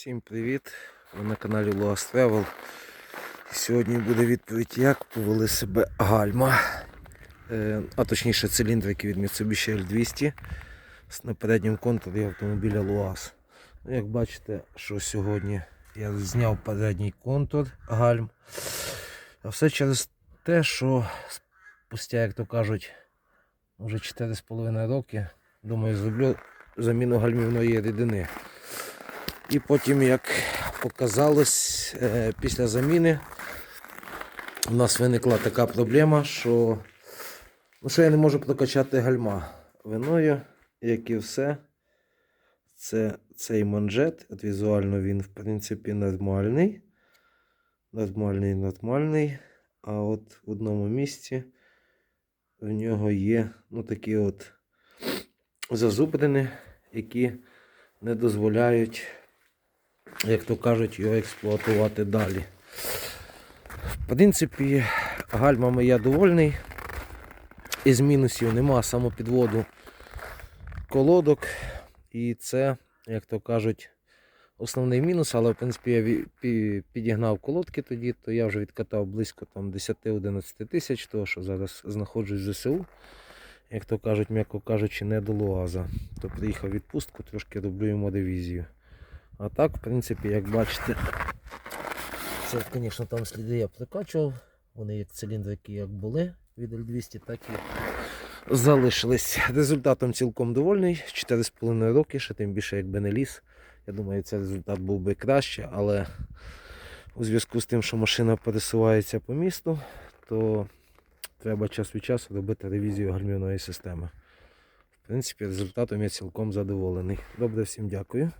Всім привіт! Ви на каналі Lost Travel. Сьогодні буде відповідь, як повели себе гальма, Е, а точніше циліндрики від Mitsubishi L200 з- на передньому контурі автомобіля Luas. Ну, Як бачите, що сьогодні я зняв передній контур гальм. А все через те, що спустя, як то кажуть, вже 4,5 роки, думаю, зроблю заміну гальмівної рідини. І потім, як показалось, е, після заміни у нас виникла така проблема, що, ну, що я не можу прокачати гальма виною, як і все. Це цей манжет. От візуально він, в принципі, нормальний. Нормальний, нормальний. А от в одному місці в нього є ну, такі от зазубрини, які не дозволяють, як то кажуть, його експлуатувати далі. В принципі, гальмами я довольний. Із мінусів нема самопідводу колодок. І це, як то кажуть, основний мінус, але в принципі я підігнав колодки тоді, то я вже відкатав близько 10-11 тисяч, того що зараз знаходжусь в ЗСУ. Як то кажуть, м'яко кажучи, не до луаза. То приїхав відпустку, трошки роблю йому ревізію. А так, в принципі, як бачите, це, звісно, там сліди я прикачував. Вони як циліндрики як були від L200, так і залишились. Результатом цілком довольний. 4,5 роки, ще тим більше якби не ліс. Я думаю, цей результат був би краще, але у зв'язку з тим, що машина пересувається по місту, то треба час від часу робити ревізію гальмівної системи. В принципі, результатом я цілком задоволений. Добре, всім дякую.